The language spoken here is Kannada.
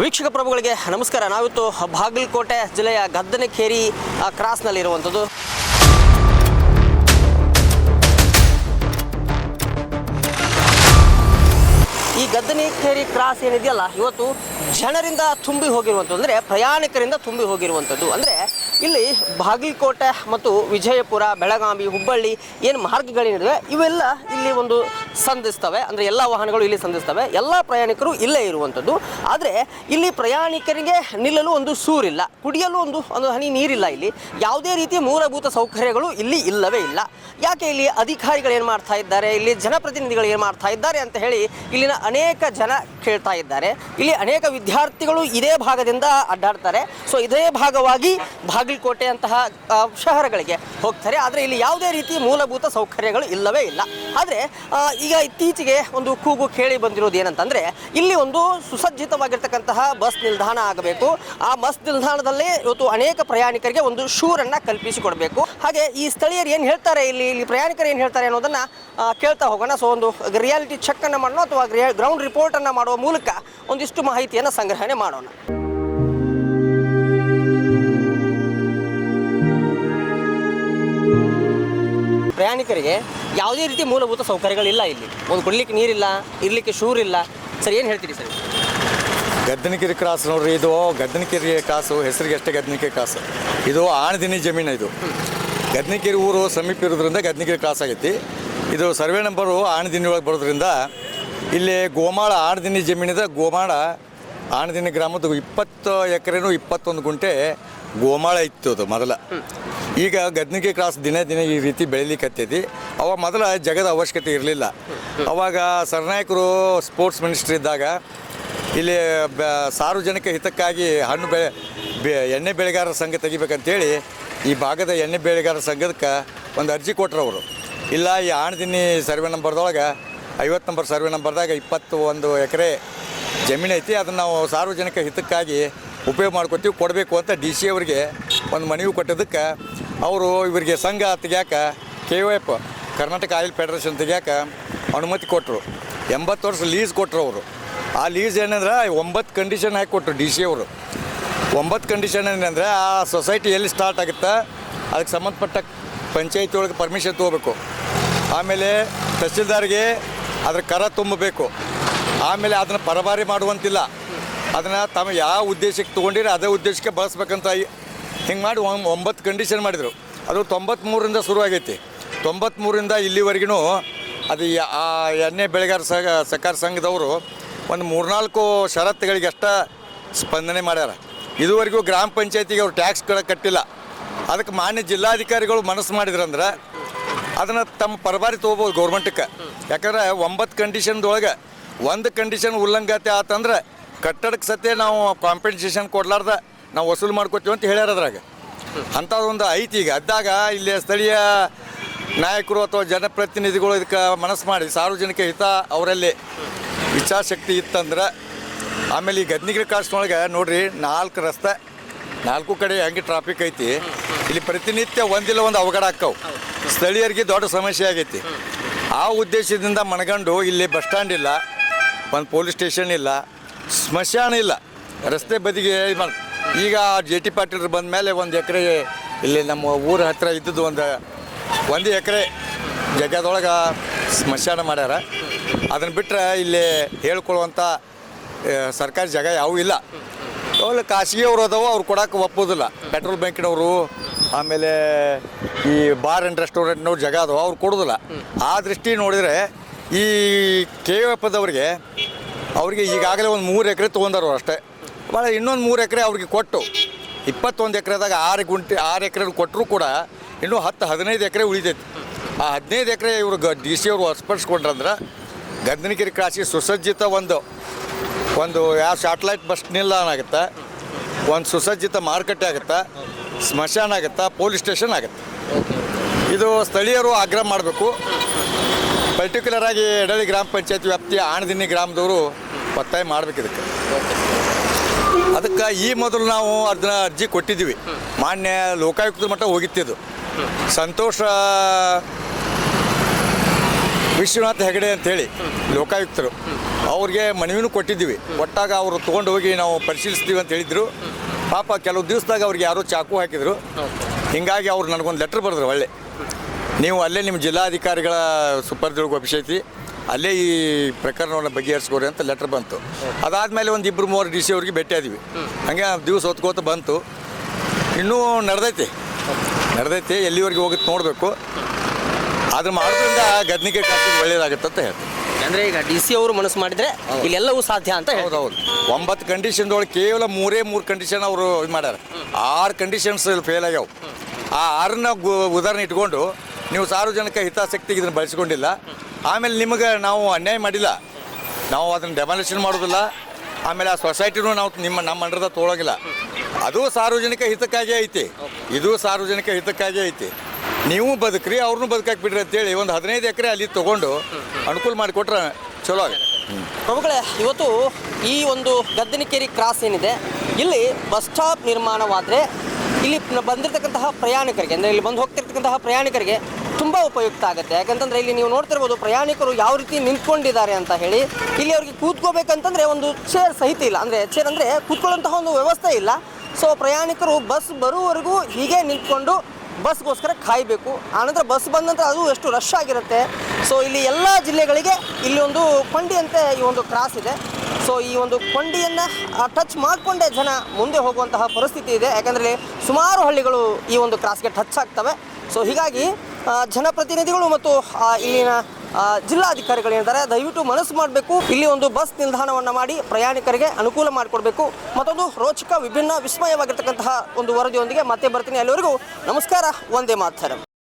ವೀಕ್ಷಕ ಪ್ರಭುಗಳಿಗೆ ನಮಸ್ಕಾರ. ನಾವಿತ್ತು ಬಾಗಲಕೋಟೆ ಜಿಲ್ಲೆಯ ಗದ್ದನಕೇರಿ ಕ್ರಾಸ್ನಲ್ಲಿರುವಂಥದ್ದು. ಈ ಗದ್ದನಕೇರಿ ಕ್ರಾಸ್ ಏನಿದೆಯಲ್ಲ, ಇವತ್ತು ಜನರಿಂದ ತುಂಬಿ ಹೋಗಿರುವಂಥದ್ದು. ಅಂದರೆ ಪ್ರಯಾಣಿಕರಿಂದ ತುಂಬಿ ಹೋಗಿರುವಂಥದ್ದು. ಅಂದರೆ ಇಲ್ಲಿ ಬಾಗಲಕೋಟೆ ಮತ್ತು ವಿಜಯಪುರ, ಬೆಳಗಾವಿ, ಹುಬ್ಬಳ್ಳಿ ಏನು ಮಾರ್ಗಗಳೇನಿವೆ ಇವೆಲ್ಲ ಇಲ್ಲಿ ಒಂದು ಸಂಧಿಸ್ತವೆ. ಅಂದರೆ ಎಲ್ಲ ವಾಹನಗಳು ಇಲ್ಲಿ ಸಂಧಿಸ್ತವೆ. ಎಲ್ಲ ಪ್ರಯಾಣಿಕರು ಇಲ್ಲೇ ಇರುವಂಥದ್ದು ಆದರೆ ಇಲ್ಲಿ ಪ್ರಯಾಣಿಕರಿಗೆ ನಿಲ್ಲಲು ಒಂದು ಸೂರಿಲ್ಲ. ಕುಡಿಯಲು ಒಂದು ಒಂದು ಹನಿ ನೀರಿಲ್ಲ ಇಲ್ಲಿ. ಯಾವುದೇ ರೀತಿಯ ಮೂಲಭೂತ ಸೌಕರ್ಯಗಳು ಇಲ್ಲಿ ಇಲ್ಲವೇ ಇಲ್ಲ. ಯಾಕೆ ಇಲ್ಲಿ ಅಧಿಕಾರಿಗಳು ಏನು ಮಾಡ್ತಾ ಇದ್ದಾರೆ? ಇಲ್ಲಿ ಜನಪ್ರತಿನಿಧಿಗಳು ಏನು ಮಾಡ್ತಾ ಇದ್ದಾರೆ ಅಂತ ಹೇಳಿ ಇಲ್ಲಿನ ಅನೇಕ ಜನ ಕೇಳ್ತಾ ಇದ್ದಾರೆ. ಇಲ್ಲಿ ಅನೇಕ ವಿದ್ಯಾರ್ಥಿಗಳು ಇದೇ ಭಾಗದಿಂದ ಅಡ್ಡಾಡ್ತಾರೆ. ಸೊ ಇದೇ ಭಾಗವಾಗಿ ಬಾಗಲಕೋಟೆ ಅಂತಹ ಶಹರಗಳಿಗೆ ಹೋಗ್ತಾರೆ. ಆದರೆ ಇಲ್ಲಿ ಯಾವುದೇ ರೀತಿ ಮೂಲಭೂತ ಸೌಕರ್ಯಗಳು ಇಲ್ಲವೇ ಇಲ್ಲ. ಆದರೆ ಈಗ ಇತ್ತೀಚೆಗೆ ಒಂದು ಕೂಗು ಕೇಳಿ ಬಂದಿರೋದು ಏನಂತಂದರೆ, ಇಲ್ಲಿ ಒಂದು ಸುಸಜ್ಜಿತವಾಗಿರ್ತಕ್ಕಂತಹ ಬಸ್ ನಿಲ್ದಾಣ ಆಗಬೇಕು. ಆ ಬಸ್ ನಿಲ್ದಾಣದಲ್ಲಿ ಇವತ್ತು ಅನೇಕ ಪ್ರಯಾಣಿಕರಿಗೆ ಒಂದು ಶೂರನ್ನು ಕಲ್ಪಿಸಿಕೊಡಬೇಕು. ಹಾಗೆ ಈ ಸ್ಥಳೀಯರು ಏನು ಹೇಳ್ತಾರೆ ಇಲ್ಲಿ? ಇಲ್ಲಿ ಪ್ರಯಾಣಿಕರು ಏನು ಹೇಳ್ತಾರೆ ಅನ್ನೋದನ್ನು ಕೇಳ್ತಾ ಹೋಗೋಣ. ಸೊ ಒಂದು ರಿಯಾಲಿಟಿ ಚೆಕ್ಕನ್ನು ಮಾಡೋಣ ಅಥವಾ ಗ್ರೌಂಡ್ ರಿಪೋರ್ಟನ್ನು ಮಾಡುವ ಮೂಲಕ ಒಂದಿಷ್ಟು ಮಾಹಿತಿಯನ್ನು ಸಂಗ್ರಹಣೆ ಮಾಡೋಣ. ಪ್ರಯಾಣಿಕರಿಗೆ ಯಾವುದೇ ರೀತಿ ಮೂಲಭೂತ ಸೌಕರ್ಯಗಳಿಲ್ಲ ಇಲ್ಲಿ. ಒಂದು ಕುಡ್ಲಿಕ್ಕೆ ನೀರಿಲ್ಲ, ಇರಲಿಕ್ಕೆ ಶೂರ್ ಇಲ್ಲ ಸರ್, ಏನು ಹೇಳ್ತೀರಿ ಸರ್? ಗದ್ದನಗಿರಿ ಕ್ರಾಸ್ ನೋಡ್ರಿ, ಇದು ಗದ್ದನಗಿರಿ ಕ್ರಾಸು ಹೆಸರಿಗೆ ಅಷ್ಟೇ ಗದ್ದನಗಿರಿ ಕ್ರಾಸ್. ಇದು ಆಣದಿನಿ ಜಮೀನು ಇದು. ಗದ್ದನಗಿರಿ ಊರು ಸಮೀಪ ಇರೋದ್ರಿಂದ ಗದ್ದನಗಿರಿ ಕ್ರಾಸ್ ಆಗೈತಿ. ಇದು ಸರ್ವೆ ನಂಬರು ಆಣದಿನಿ ಒಳಗೆ ಬರೋದ್ರಿಂದ ಇಲ್ಲಿ ಗೋಮಾಳ ಆಣದಿನಿ ಜಮೀನಿದೆ. ಗೋಮಾಳ ಆಣದಿನಿ ಗ್ರಾಮದ ಇಪ್ಪತ್ತು ಎಕರೆನೂ ಇಪ್ಪತ್ತೊಂದು ಗುಂಟೆ ಗೋಮಾಳ ಇತ್ತು ಅದು ಮೊದಲ. ಈಗ ಗದ್ನಿಗೆ ಕ್ರಾಸ್ ದಿನೇ ದಿನೇ ಈ ರೀತಿ ಬೆಳಿಲಿಕ್ಕತ್ತೈತಿ ಅವಾಗ ಮೊದಲ ಜಗದ ಅವಶ್ಯಕತೆ ಇರಲಿಲ್ಲ. ಅವಾಗ ಸರ್ನಾಯಕರು ಸ್ಪೋರ್ಟ್ಸ್ ಮಿನಿಸ್ಟ್ರ್ ಇದ್ದಾಗ ಇಲ್ಲಿ ಸಾರ್ವಜನಿಕ ಹಿತಕ್ಕಾಗಿ ಹಣ್ಣು ಬೆಳೆ, ಬೆ ಎಣ್ಣೆ ಬೆಳೆಗಾರರ ಸಂಘ ತೆಗಿಬೇಕಂತೇಳಿ ಈ ಭಾಗದ ಎಣ್ಣೆ ಬೆಳೆಗಾರರ ಸಂಘದಕ್ಕೆ ಒಂದು ಅರ್ಜಿ ಕೊಟ್ರು ಅವರು. ಇಲ್ಲ, ಈ ಆಣದಿನಿ ಸರ್ವೆ ನಂಬರ್ದೊಳಗೆ, ಐವತ್ತು ನಂಬರ್ ಸರ್ವೆ ನಂಬರ್ದಾಗ ಇಪ್ಪತ್ತು ಒಂದು ಎಕರೆ ಜಮೀನು ಐತಿ ಅದನ್ನು ನಾವು ಸಾರ್ವಜನಿಕ ಹಿತಕ್ಕಾಗಿ ಉಪಯೋಗ ಮಾಡ್ಕೊತೀವಿ, ಕೊಡಬೇಕು ಅಂತ ಡಿ ಸಿ ಅವರಿಗೆ ಒಂದು ಮನವಿ ಕೊಟ್ಟಿದ್ದಕ್ಕೆ ಅವರು ಇವರಿಗೆ ಸಂಘ ತೆಗ್ಯಾಕ K F Karnataka oil federation ತೆಗ್ಯಾಕ ಅನುಮತಿ ಕೊಟ್ಟರು ಎಂಬತ್ತು ವರ್ಷ ಲೀಸ್ ಕೊಟ್ಟರು ಅವರು. ಆ ಲೀಸ್ ಏನಂದ್ರೆ ಒಂಬತ್ತು ಕಂಡೀಷನ್ ಹಾಕಿ ಕೊಟ್ಟರು ಡಿ ಸಿ ಅವರು. ಒಂಬತ್ತು ಕಂಡೀಷನ್ ಏನಂದರೆ ಆ ಸೊಸೈಟಿ ಎಲ್ಲಿ ಸ್ಟಾರ್ಟ್ ಆಗುತ್ತಾ, ಅದಕ್ಕೆ ಸಂಬಂಧಪಟ್ಟ ಪಂಚಾಯತಿ ಒಳಗೆ ಪರ್ಮಿಷನ್ ತೊಗೋಬೇಕು. ಆಮೇಲೆ ತಹಸೀಲ್ದಾರ್ಗೆ ಅದ್ರ ಕರ ತುಂಬಬೇಕು. ಆಮೇಲೆ ಅದನ್ನು ಪರಭಾರಿ ಮಾಡುವಂತಿಲ್ಲ. ಅದನ್ನು ತಮ್ಮ ಯಾವ ಉದ್ದೇಶಕ್ಕೆ ತೊಗೊಂಡಿರೋ ಅದೇ ಉದ್ದೇಶಕ್ಕೆ ಬಳಸ್ಬೇಕಂತ ಹಿಂಗೆ ಮಾಡಿ ಒಂಬ- ಒಂಬತ್ತು ಕಂಡೀಷನ್ ಮಾಡಿದರು. ಅದು ತೊಂಬತ್ತ್ಮೂರರಿಂದ ಶುರು ಆಗೈತಿ. ತೊಂಬತ್ತ್ಮೂರಿಂದ ಇಲ್ಲಿವರೆಗೂ ಅದು ಆ ಎಣ್ಣೆ ಬೆಳೆಗಾರ ಸಹ ಸಹಕಾರ ಸಂಘದವರು ಒಂದು ಮೂರ್ನಾಲ್ಕು ಷರತ್ತುಗಳಿಗೆ ಅಷ್ಟ ಸ್ಪಂದನೆ ಮಾಡ್ಯಾರ. ಇದುವರೆಗೂ ಗ್ರಾಮ ಪಂಚಾಯತಿಗೆ ಅವ್ರು ಟ್ಯಾಕ್ಸ್ ಕಟ್ಟಿಲ್ಲ. ಅದಕ್ಕೆ ಮಾನ್ಯ ಜಿಲ್ಲಾಧಿಕಾರಿಗಳು ಮನಸ್ಸು ಮಾಡಿದ್ರಂದ್ರೆ ಅದನ್ನು ತಮ್ಮ ಪರಬಾರಿ ತೊಗೋಬೋದು ಗೌರ್ಮೆಂಟಕ್ಕೆ ಯಾಕಂದ್ರೆ ಒಂಬತ್ತು ಕಂಡೀಷನ್ದೊಳಗೆ ಒಂದು ಕಂಡೀಷನ್ ಉಲ್ಲಂಘತೆ ಆತಂದ್ರೆ ಕಟ್ಟಡಕ್ಕೆ ಸತ್ಯ ನಾವು ಕಾಂಪೆನ್ಸೇಷನ್ ಕೊಡ್ಲಾರ್ದ ನಾವು ವಸೂಲು ಮಾಡ್ಕೊತೀವಿ ಅಂತ ಹೇಳ್ಯಾರ ಅದ್ರಾಗ. ಅಂಥದ್ದೊಂದು ಐತಿ ಈಗ. ಅದ್ದಾಗ ಇಲ್ಲಿ ಸ್ಥಳೀಯ ನಾಯಕರು ಅಥವಾ ಜನಪ್ರತಿನಿಧಿಗಳು ಇದಕ್ಕೆ ಮನಸ್ಸು ಮಾಡಿ ಸಾರ್ವಜನಿಕ ಹಿತ ಅವರಲ್ಲಿ ವಿಚಾರಶಕ್ತಿ ಇತ್ತಂದ್ರೆ ಆಮೇಲೆ ಈ ಗದ್ನಿಗಿರಿ ಕಾಸ್ಟ್ನೊಳಗೆ ನೋಡ್ರಿ, ನಾಲ್ಕು ರಸ್ತೆ, ನಾಲ್ಕು ಕಡೆ ಹೆಂಗೆ ಟ್ರಾಫಿಕ್ ಐತಿ. ಇಲ್ಲಿ ಪ್ರತಿನಿತ್ಯ ಒಂದಿಲ್ಲ ಒಂದು ಅವಘಡ ಆಕ್ಕವು ಸ್ಥಳೀಯರಿಗೆ ದೊಡ್ಡ ಸಮಸ್ಯೆ ಆಗೈತಿ. ಆ ಉದ್ದೇಶದಿಂದ ಮನಗಂಡು ಇಲ್ಲಿ ಬಸ್ ಸ್ಟ್ಯಾಂಡ್ ಇಲ್ಲ, ಒಂದು ಪೊಲೀಸ್ ಸ್ಟೇಷನ್ ಇಲ್ಲ ಸ್ಮಶಾನ ಇಲ್ಲ. ರಸ್ತೆ ಬದಿಗೆ ಈಗ ಜೆ ಟಿ ಪಾಟೀಲ್ರು ಬಂದ ಮೇಲೆ ಒಂದು ಎಕರೆ ಇಲ್ಲಿ ನಮ್ಮ ಊರ ಹತ್ರ ಇದ್ದದ್ದು ಒಂದು ಒಂದು ಎಕರೆ ಜಗದೊಳಗೆ ಸ್ಮಶಾನ ಮಾಡ್ಯಾರ. ಅದನ್ನು ಬಿಟ್ಟರೆ ಇಲ್ಲಿ ಹೇಳ್ಕೊಳ್ಳುವಂಥ ಸರ್ಕಾರಿ ಜಾಗ ಯಾವೂ ಇಲ್ಲ. ಅವಲ್ಲ ಖಾಸಗಿಯವರು ಅದಾವ, ಅವ್ರು ಕೊಡೋಕೆ ಒಪ್ಪೋದಿಲ್ಲ. ಪೆಟ್ರೋಲ್ ಬ್ಯಾಂಕಿನವರು, ಆಮೇಲೆ ಈ ಬಾರ್ ಆ್ಯಂಡ್ ರೆಸ್ಟೋರೆಂಟ್ನವ್ರು ಜಾಗ ಅದಾವ, ಅವ್ರು ಕೊಡೋದಿಲ್ಲ. ಆ ದೃಷ್ಟಿ ನೋಡಿದರೆ ಈ ಕೆ ಎಪ್ಪದವ್ರಿಗೆ ದವರಿಗೆ ಅವ್ರಿಗೆ ಈಗಾಗಲೇ ಒಂದು ಮೂರು ಎಕರೆ ತೊಗೊಂಡರು ಅಷ್ಟೇ. ಭಾಳ ಇನ್ನೊಂದು ಮೂರು ಎಕರೆ ಅವ್ರಿಗೆ ಕೊಟ್ಟು, ಇಪ್ಪತ್ತೊಂದು ಎಕರೆದಾಗ ಆರು ಗುಂಟೆ, ಆರು ಎಕರೆ ಕೊಟ್ಟರು ಕೂಡ ಇನ್ನೂ ಹತ್ತು, ಹದಿನೈದು ಎಕರೆ ಉಳಿತೈತಿ. ಆ ಹದಿನೈದು ಎಕರೆ ಇವರು ಗ, ಡಿ ಸಿ ಅವರು ಹೊರಸ್ಪಡಿಸ್ಕೊಂಡ್ರಂದ್ರೆ ಗಂಧನಗಿರಿ ಕ್ರಾಸಿ ಸುಸಜ್ಜಿತ ಒಂದು ಒಂದು ಯಾವ ಸ್ಯಾಟಲೈಟ್ ಬಸ್ ನಿಲ್ದಾಣ ಆಗುತ್ತೆ? ಒಂದು ಸುಸಜ್ಜಿತ ಮಾರುಕಟ್ಟೆ ಆಗುತ್ತೆ? ಸ್ಮಶಾನ ಆಗುತ್ತೆ? ಪೊಲೀಸ್ ಸ್ಟೇಷನ್ ಆಗುತ್ತೆ? ಇದು ಸ್ಥಳೀಯರು ಆಗ್ರಹ ಮಾಡಬೇಕು. ಪರ್ಟಿಕ್ಯುಲರ್ ಆಗಿ ಎಡಳಿ ಗ್ರಾಮ ಪಂಚಾಯತ್ ವ್ಯಾಪ್ತಿಯ ಆಣದಿನ್ನಿ ಗ್ರಾಮದವರು ಒತ್ತಾಯ ಮಾಡ್ಬೇಕು ಇದಕ್ಕೆ. ಅದಕ್ಕೆ ಈ ಮೊದಲು ನಾವು ಅದನ್ನ ಅರ್ಜಿ ಕೊಟ್ಟಿದ್ದೀವಿ. ಮಾನ್ಯ ಲೋಕಾಯುಕ್ತ ಮಟ್ಟ ಹೋಗಿತ್ತಿದ್ದು. ಸಂತೋಷ ವಿಶ್ವನಾಥ್ ಹೆಗಡೆ ಅಂತೇಳಿ ಲೋಕಾಯುಕ್ತರು, ಅವ್ರಿಗೆ ಮನವಿನೂ ಕೊಟ್ಟಿದ್ದೀವಿ. ಒಟ್ಟಾಗ ಅವರು ತೊಗೊಂಡು ಹೋಗಿ ನಾವು ಪರಿಶೀಲಿಸ್ತೀವಿ ಅಂತ ಹೇಳಿದ್ರು. ಪಾಪ ಕೆಲವು ದಿವಸದಾಗ ಅವ್ರಿಗೆ ಯಾರೋ ಚಾಕು ಹಾಕಿದ್ರು. ಹಿಂಗಾಗಿ ಅವ್ರು ನನಗೊಂದು ಲೆಟ್ರ್ ಬರೆದ್ರು ಒಳ್ಳೆ. ನೀವು ಅಲ್ಲೇ ನಿಮ್ಮ ಜಿಲ್ಲಾಧಿಕಾರಿಗಳ ಸುಪರ್ದಿಗೆ ಅಭಿಷೇಕಿ. ಅಲ್ಲೇ ಈ ಪ್ರಕರಣವನ್ನು ಬಗೆಹರಿಸ್ಕೋರಿ ಅಂತ ಲೆಟ್ರ್ ಬಂತು. ಅದಾದಮೇಲೆ ಒಂದು ಇಬ್ಬರು ಮೂವರು ಡಿ ಸಿ ಅವ್ರಿಗೆ ಭೇಟಿ ಆದ್ವಿ. ಹಂಗೆ ದಿವಸ ಹೊತ್ಕೋತ ಬಂತು. ಇನ್ನೂ ನಡೆದೈತಿ. ನಡೆದೈತಿ ಎಲ್ಲಿವರೆಗೆ ಹೋಗುತ್ತೆ ನೋಡಬೇಕು. ಆದ್ರೆ ಮಾಡೋದ್ರಿಂದ ಗದ್ನಿಕೆ ಕಾಸು ಒಳ್ಳೇದಾಗುತ್ತೆ ಅಂತ ಹೇಳ್ತೀನಿ. ಅಂದ್ರೆ ಈಗ ಡಿ ಸಿ ಅವರು ಮನಸ್ಸು ಮಾಡಿದ್ರೆ ಇಲ್ಲೆಲ್ಲವೂ ಸಾಧ್ಯ ಅಂತ ಹೌದು ಹೌದು ಒಂಬತ್ತು ಕಂಡೀಷನ್ದೊಳಗೆ ಕೇವಲ ಮೂರೇ ಮೂರು ಕಂಡೀಷನ್ ಅವರು ಇದು ಮಾಡ್ಯಾರ. ಆರು ಕಂಡೀಷನ್ಸ್ ಫೇಲ್ ಆಗ್ಯಾವ. ಆ ಆರನ್ನ ಉದಾಹರಣೆ ಇಟ್ಕೊಂಡು ನೀವು ಸಾರ್ವಜನಿಕ ಹಿತಾಸಕ್ತಿಗೆ ಇದನ್ನು ಬಳಸ್ಕೊಂಡಿಲ್ಲ. ಆಮೇಲೆ ನಿಮಗೆ ನಾವು ಅನ್ಯಾಯ ಮಾಡಿಲ್ಲ. ನಾವು ಅದನ್ನು ಡೆಮಾಲಿಷನ್ ಮಾಡೋದಿಲ್ಲ. ಆಮೇಲೆ ಆ ಸೊಸೈಟಿನೂ ನಾವು ನಿಮ್ಮ, ನಮ್ಮ ಅಂಡರ್ದಾಗ ತೋಳಂಗಿಲ್ಲ. ಅದು ಸಾರ್ವಜನಿಕ ಹಿತಕ್ಕಾಗಿ ಐತಿ. ಇದು ಸಾರ್ವಜನಿಕ ಹಿತಕ್ಕಾಗಿ ಐತಿ. ನೀವು ಬದುಕ್ರಿ, ಅವ್ರನ್ನೂ ಬದುಕಾಕ್ ಬಿಡ್ರಿ ಅಂತೇಳಿ ಒಂದು ಹದಿನೈದು ಎಕರೆ ಅಲ್ಲಿ ತೊಗೊಂಡು ಅನುಕೂಲ ಮಾಡಿಕೊಟ್ರೆ ಚಲೋ ಆಗಿದೆ ಪ್ರಭುಗಳೇ, ಇವತ್ತು ಈ ಒಂದು ಗದ್ದನಕೇರಿ ಕ್ರಾಸ್ ಏನಿದೆ, ಇಲ್ಲಿ ಬಸ್ ಸ್ಟಾಪ್ ನಿರ್ಮಾಣವಾದರೆ ಇಲ್ಲಿ ಬಂದಿರತಕ್ಕಂತಹ ಪ್ರಯಾಣಿಕರಿಗೆ, ಅಂದರೆ ಇಲ್ಲಿ ಬಂದು ಹೋಗ್ತಿರ್ತಕ್ಕಂತಹ ಪ್ರಯಾಣಿಕರಿಗೆ ತುಂಬ ಉಪಯುಕ್ತ ಆಗುತ್ತೆ. ಯಾಕಂತಂದರೆ ಇಲ್ಲಿ ನೀವು ನೋಡ್ತಿರ್ಬೋದು ಪ್ರಯಾಣಿಕರು ಯಾವ ರೀತಿ ನಿಂತ್ಕೊಂಡಿದ್ದಾರೆ ಅಂತ ಹೇಳಿ ಇಲ್ಲಿ ಅವ್ರಿಗೆ ಕೂತ್ಕೋಬೇಕಂತಂದರೆ ಒಂದು ಚೇರ್ ಸಹಿತ ಇಲ್ಲ. ಅಂದರೆ ಚೇರ್ ಅಂದರೆ ಕೂತ್ಕೊಳ್ಳುವಂತಹ ಒಂದು ವ್ಯವಸ್ಥೆ ಇಲ್ಲ. ಸೊ ಪ್ರಯಾಣಿಕರು ಬಸ್ ಬರುವವರೆಗೂ ಹೀಗೆ ನಿಂತ್ಕೊಂಡು ಬಸ್ಗೋಸ್ಕರ ಕಾಯಬೇಕು. ಆನಂತರ ಬಸ್ ಬಂದ ನಂತರ ಅದು ಎಷ್ಟು ರಶ್ ಆಗಿರುತ್ತೆ. ಸೊ ಇಲ್ಲಿ ಎಲ್ಲ ಜಿಲ್ಲೆಗಳಿಗೆ ಇಲ್ಲಿ ಒಂದು ಕೊಂಡಿಯಂತೆ ಈ ಒಂದು ಕ್ರಾಸ್ ಇದೆ. ಸೊ ಈ ಒಂದು ಕೊಂಡಿಯನ್ನು ಟಚ್ ಮಾಡಿಕೊಂಡೇ ಜನ ಮುಂದೆ ಹೋಗುವಂತಹ ಪರಿಸ್ಥಿತಿ ಇದೆ. ಯಾಕಂದರೆ ಸುಮಾರು ಹಳ್ಳಿಗಳು ಈ ಒಂದು ಕ್ರಾಸ್ಗೆ ಟಚ್ ಆಗ್ತವೆ. ಸೊ ಹೀಗಾಗಿ ಜನಪ್ರತಿನಿಧಿಗಳು ಮತ್ತು ಇಲ್ಲಿನ ಜಿಲ್ಲಾಧಿಕಾರಿಗಳೇನಿದ್ದಾರೆ ದಯವಿಟ್ಟು ಮನಸ್ಸು ಮಾಡಬೇಕು. ಇಲ್ಲಿ ಒಂದು ಬಸ್ ನಿಲ್ದಾಣವನ್ನು ಮಾಡಿ ಪ್ರಯಾಣಿಕರಿಗೆ ಅನುಕೂಲ ಮಾಡಿಕೊಡ್ಬೇಕು. ಮತ್ತೊಂದು ರೋಚಕ ವಿಭಿನ್ನ ವಿಸ್ಮಯವಾಗಿರ್ತಕ್ಕಂತಹ ಒಂದು ವರದಿಯೊಂದಿಗೆ ಮತ್ತೆ ಬರ್ತೀನಿ. ಅಲ್ಲಿವರೆಗೂ ನಮಸ್ಕಾರ ಒಂದೇ ಮಾತರಂ.